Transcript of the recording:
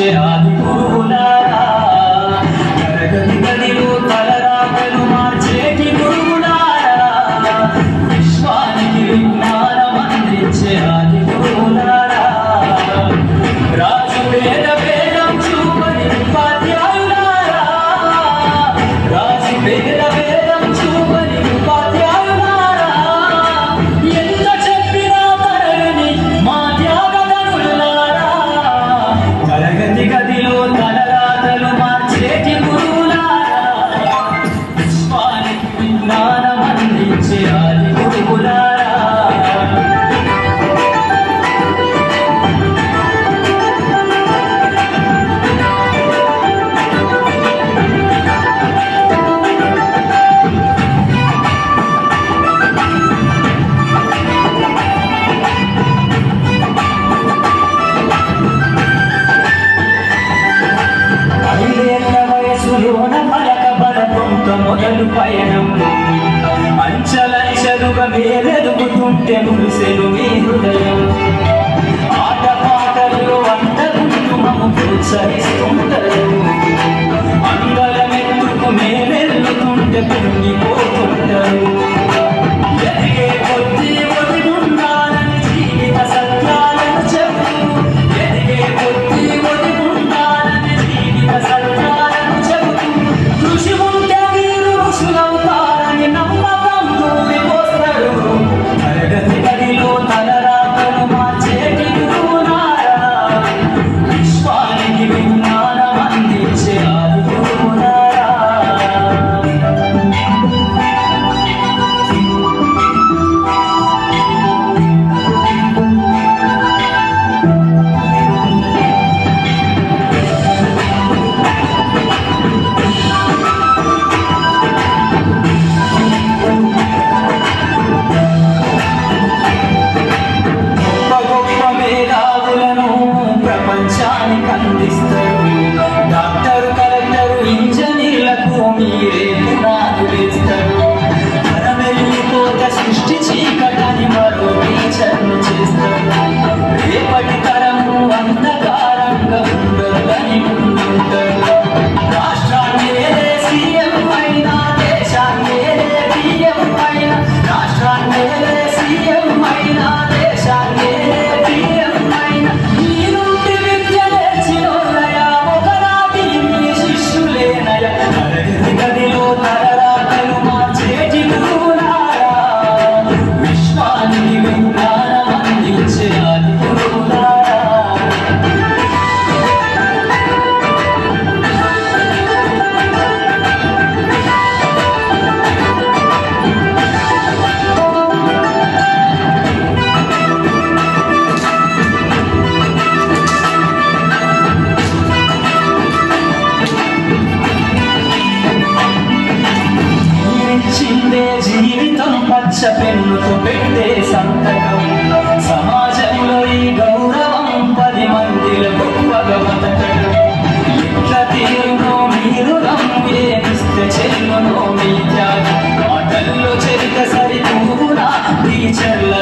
যে আর మలక పదకంతో మొదలు పయనం. అంచలంచలుగా వేరెదుగుతుంటే ముగిసెను మీ హృదయం. ఆకాంక్ష పెన్నుకు పెట్టే సంతకం. సమాజంలో ఈ గౌరవం పది మందిల గొప్పగా బతకడం. ఎట్ల తీరునో మీరు ఏమిస్తే చెల్లునో మీ త్యాగం. ఆటల్లో చరిత సరితూరా టీచర్ల